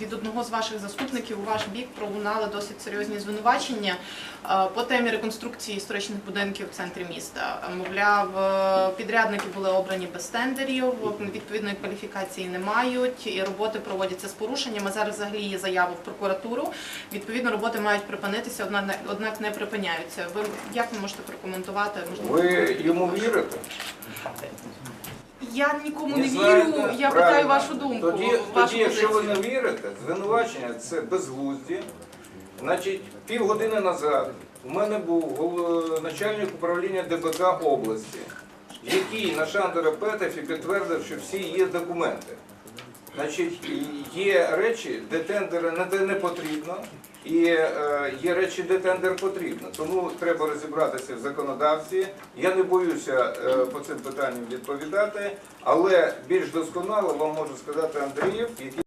від одного з ваших заступників у ваш бік пролунали досить серйозні звинувачення е, по темі реконструкції історичних будинків в центрі міста. Мовляв, е, підрядники були обрані без тендерів, відповідної кваліфікації не мають, і роботи проводяться з порушеннями. Зараз взагалі є заява в прокуратуру. Відповідно, роботи мають припинитися, однак не припиняються. Ви як ви можете прокоментувати? Можливо, Ви йому вірите? Я нікому не, вірю. Я питаю вашу думку. Тоді, вашу тоді якщо ви не вірите, звинувачення це безглузді. Значить, півгодини назад у мене був гол- начальник управління ДБК області, який на Шандера Петефі підтвердив, що всі є документи. Значить, є речі, де тендери не, потрібно, і е, є речі, де тендер потрібно. Тому треба розібратися в законодавстві. Я не боюся е, по цим питанням відповідати, але більш досконало вам можу сказати Андріїв, який